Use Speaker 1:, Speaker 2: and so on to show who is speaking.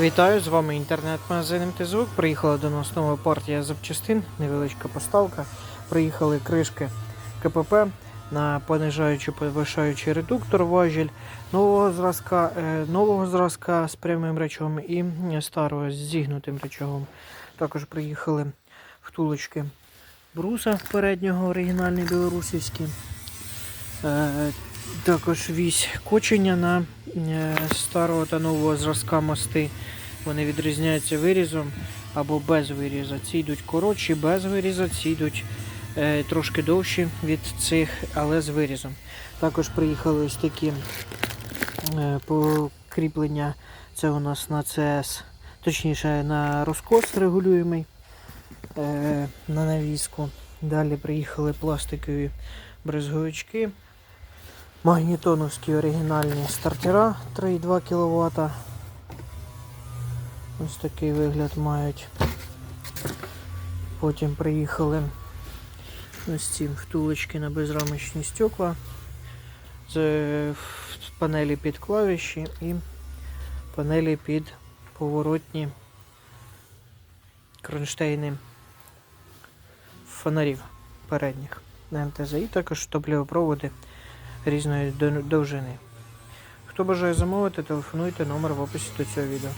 Speaker 1: Вітаю, з вами інтернет-магазин МТЗУК. Приїхала до нас нова партія запчастин, невеличка поставка. Приїхали кришки КПП на понижаючий повишаючий редуктор важіль нового зразка, е, нового зразка з прямим речагом і старого з зігнутим речагом. Також приїхали втулочки бруса переднього, оригінальний білорусівський. Е, також вісь кочення на старого та нового зразка мости. Вони відрізняються вирізом або без виріза. Ці йдуть коротші, без виріза, ці йдуть е, трошки довші від цих, але з вирізом. Також приїхали ось такі е, покріплення. Це у нас на ЦС, точніше на розкос регулюємий е, на навіску. Далі приїхали пластикові брезговички. Магнітоновські оригінальні стартера 3,2 кВт. Ось такий вигляд мають. Потім приїхали ось ці втулочки на безрамочні стекла з панелі під клавіші і панелі під поворотні кронштейни фонарів передніх на МТЗ. І також топлівопроводи різної дов- довжини. Хто бажає замовити, телефонуйте номер в описі до цього відео.